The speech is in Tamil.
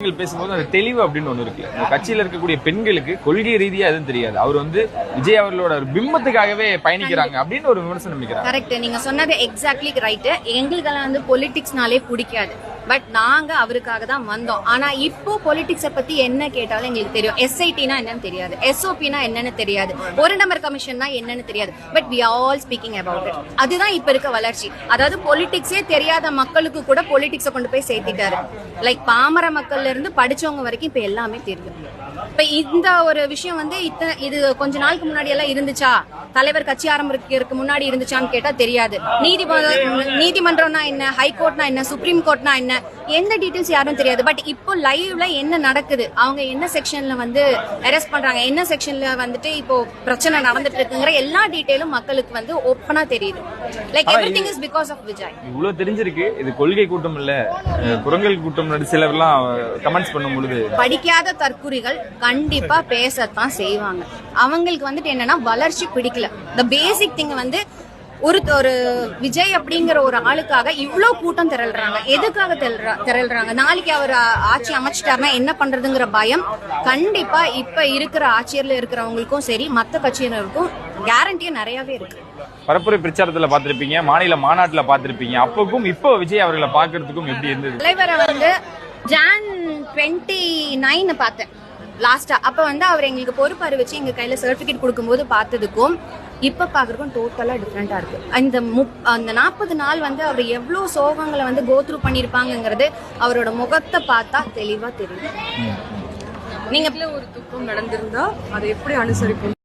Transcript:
பெண்கள் பேசும்போது அந்த தெளிவு அப்படின்னு ஒண்ணு இருக்கு இந்த கட்சியில இருக்கக்கூடிய பெண்களுக்கு கொள்கை ரீதியா எதுவும் தெரியாது. அவர் வந்து விஜய் அவர்களோட ஒரு பிம்பத்துக்காகவே பயணிக்கிறாங்க அப்படின்னு ஒரு விமர்சனம் கரெக்ட் நீங்க சொன்னது எக்ஸாக்ட்லி ரைட்டு எங்களுக்கெல்லாம் வந்து பொலிட்டிக்ஸ்னாலே பிடிக்காது. பட் நாங்க அவருக்காக தான் வந்தோம். ஆனா இப்போ பொலிட்டிக்ஸை பத்தி என்ன கேட்டாலும் எங்களுக்கு தெரியும். எஸ்ஐடினா என்னன்னு தெரியாது. எஸ்ஓபினா என்னன்னு தெரியாது. ஒரு நம்பர் கமிஷன்னா என்னன்னு தெரியாது. But we all speaking about it அதுதான் இப்ப இருக்க வளர்ச்சி. அதாவது பொலிட்டிக்ஸே தெரியாத மக்களுக்கு கூட பொலிட்டிக்ஸை கொண்டு போய் சேர்த்திட்டாரு. லைக் பாமர மக்கள்ல இருந்து படிச்சவங்க வரைக்கும் இப்ப எல்லாமே தெரியும். இப்ப இந்த ஒரு விஷயம் வந்து இத்தனை இது கொஞ்ச நாளுக்கு முன்னாடி எல்லாம் இருந்துச்சா? தலைவர் கட்சி ஆரம்பிக்கிறதுக்கு முன்னாடி இருந்துச்சான்னு கேட்டா தெரியாது. நீதிமன்றம் நீதிமன்றம்னா என்ன ஹைகோர்ட்னா என்ன சுப்ரீம் கோர்ட்னா என்ன எந்த டீடைல்ஸ் யாரும் தெரியாது. பட் இப்போ லைவ்ல என்ன நடக்குது? அவங்க என்ன செக்ஷன்ல வந்து அரெஸ்ட் பண்றாங்க? என்ன செக்ஷன்ல வந்துட்டு இப்போ பிரச்சனை நடந்துட்டு இருக்குங்கிற எல்லா டீடைலும் மக்களுக்கு வந்து ஓப்பனா தெரியுது. Like everything is because of Vijay இவ்வளவு தெரிஞ்சிருக்கு. இது கொள்கை கூட்டம் இல்ல. குரங்கல் கூட்டம் சிலர்லாம் கமெண்ட்ஸ் பண்ணும் பொழுது. படிக்காத தற்குறிகள் கண்டிப்பா பேசத்தான் செய்வாங்க. அவங்களுக்கு வந்துட்டு என்னன்னா வளர்ச்சி பிடிக்கல. த பேசிக் திங் வந்து ஒரு ஒரு விஜய் அப்படிங்கிற ஒரு ஆளுக்காக இவ்ளோ கூட்டம் திரள்றாங்க. எதுக்காக திரள்றா- திரள்றாங்க? நாளைக்கு அவர் ஆட்சி அமைச்சிட்டாருன்னா என்ன பண்றதுங்கிற பயம் கண்டிப்பா இப்ப இருக்கிற ஆட்சியர்ல இருக்கிறவங்களுக்கும் சரி மத்த கட்சியினருக்கும் கேரண்டியும் நிறையவே இருக்கு. பரப்புரை பிரச்சாரத்துல பார்த்திருப்பீங்க மாநில மாநாட்டுல பார்த்திருப்பீங்க. அப்போக்கும் இப்போ விஜய் அவர்களை பார்க்கறதுக்கும் எப்படி இருந்தது? தலைவரை வந்து ஜான் டுவெண்ட்டி நைன் பார்த்தேன். லாஸ்டா அப்ப வந்து அவர் எங்களுக்கு பொறுப்பு அறிவிச்சு எங்க கையில சர்டிபிகேட் கொடுக்கும்போது பார்த்ததுக்கும் இப்ப பாக்குறதுக்கும் டோட்டலா டிஃப்ரெண்டா இருக்கு. அந்த முப் அந்த நாற்பது நாள் வந்து அவர் எவ்வளவு சோகங்களை வந்து கோத்ரூ பண்ணிருப்பாங்கங்கிறது அவரோட முகத்தை பார்த்தா தெளிவா தெரியும். நீங்க ஒரு துக்கம் நடந்திருந்தா அதை எப்படி அனுசரிப்போம்?